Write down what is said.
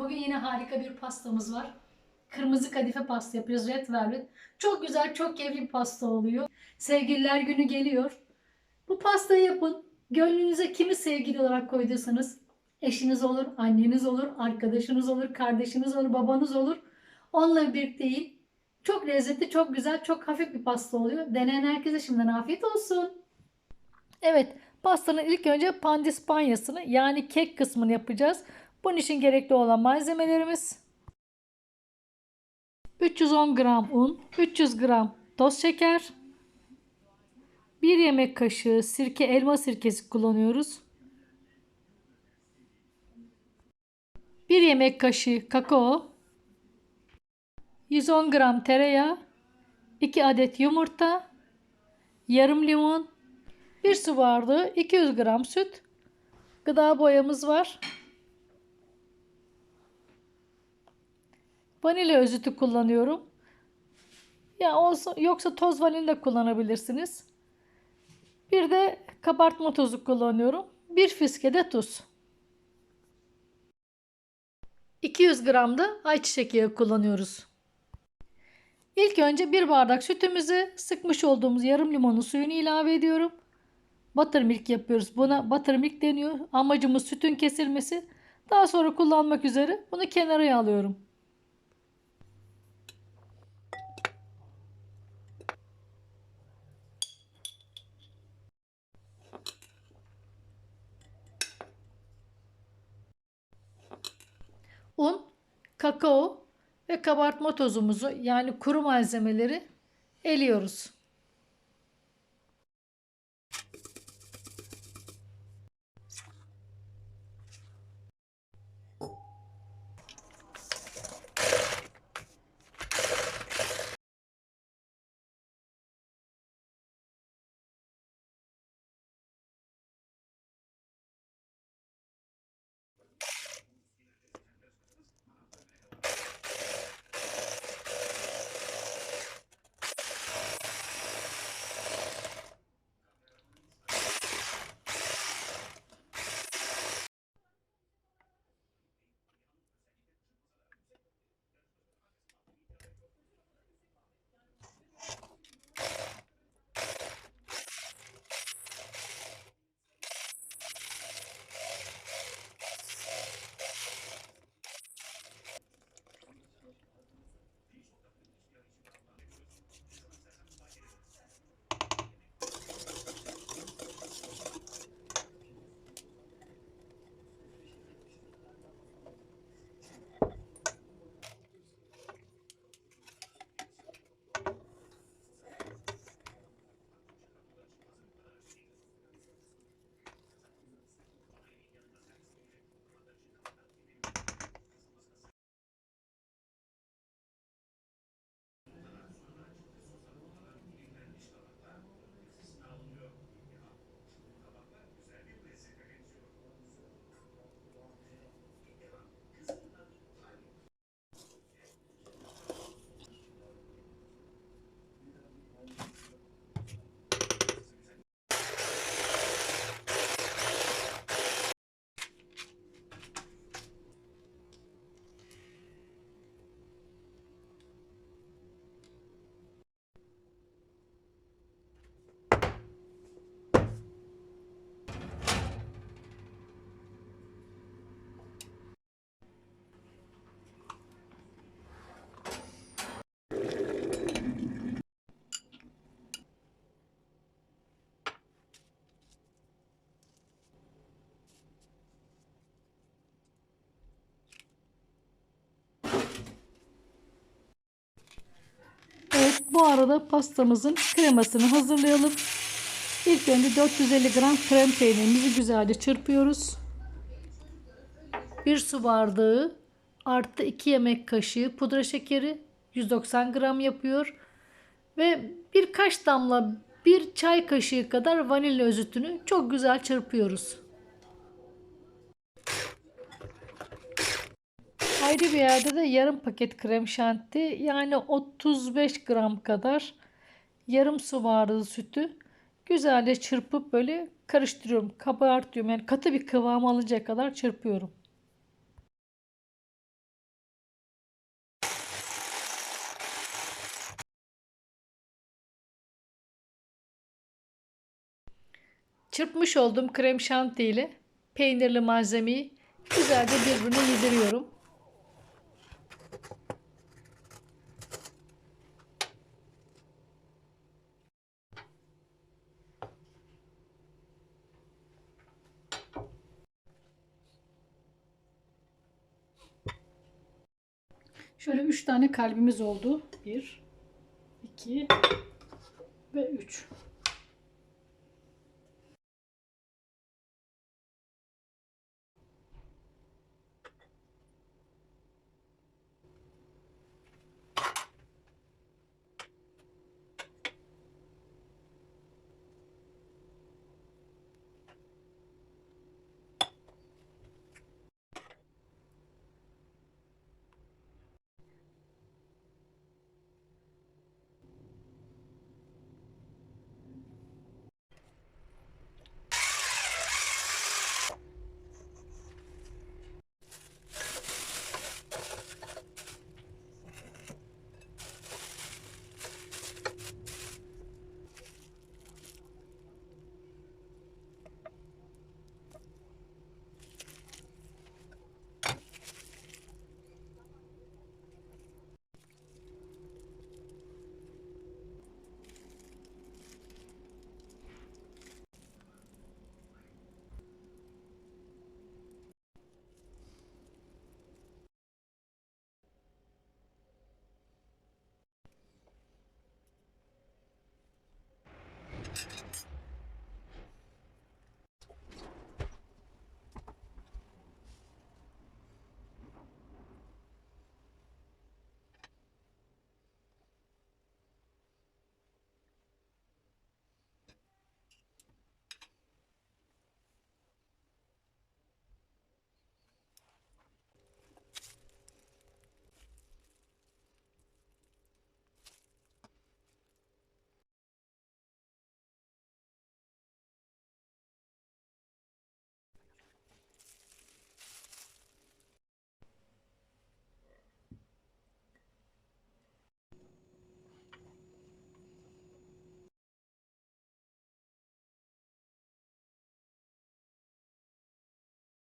Bugün yine harika bir pastamız var. Kırmızı kadife pasta yapıyoruz. Red velvet. Çok güzel, çok keyifli bir pasta oluyor. Sevgililer günü geliyor. Bu pastayı yapın. Gönlünüze kimi sevgili olarak koyduysanız eşiniz olur, anneniz olur, arkadaşınız olur, kardeşiniz olur, babanız olur. Onunla birlikte yiyin. Çok lezzetli, çok güzel, çok hafif bir pasta oluyor. Deneyen herkese şimdiden afiyet olsun. Evet, pastanın ilk önce pandispanyasını yani kek kısmını yapacağız. Bunun için gerekli olan malzemelerimiz 310 gram un, 300 gram toz şeker, 1 yemek kaşığı sirke elma sirkesi kullanıyoruz. 1 yemek kaşığı kakao, 110 gram tereyağı, 2 adet yumurta, yarım limon, 1 su bardağı 200 gram süt, gıda boyamız var. Vanilya özütü kullanıyorum. Ya olsa, yoksa toz vanilya kullanabilirsiniz. Bir de kabartma tozu kullanıyorum. Bir fiske de tuz. 200 gram da ayçiçek yağı kullanıyoruz. İlk önce bir bardak sütümüzü sıkmış olduğumuz yarım limonun suyunu ilave ediyorum. Buttermilk yapıyoruz. Buna buttermilk deniyor. Amacımız sütün kesilmesi. Daha sonra kullanmak üzere bunu kenara alıyorum. Un, kakao ve kabartma tozumuzu yani kuru malzemeleri eliyoruz. Bu arada pastamızın kremasını hazırlayalım. İlk önce 450 gram krem peynirimizi güzelce çırpıyoruz. 1 su bardağı artı 2 yemek kaşığı pudra şekeri 190 gram yapıyor. Ve birkaç damla bir çay kaşığı kadar vanilya özütünü çok güzel çırpıyoruz. Ayrı bir yerde de yarım paket krem şanti yani 35 gram kadar yarım su bardağı sütü güzelce çırpıp böyle karıştırıyorum. Kabartıyorum yani katı bir kıvam alacak kadar çırpıyorum. Çırpmış olduğum krem şanti ile peynirli malzemeyi güzelce birbirine yediriyorum. Şöyle 3 tane kalbimiz oldu. 1 2 ve 3.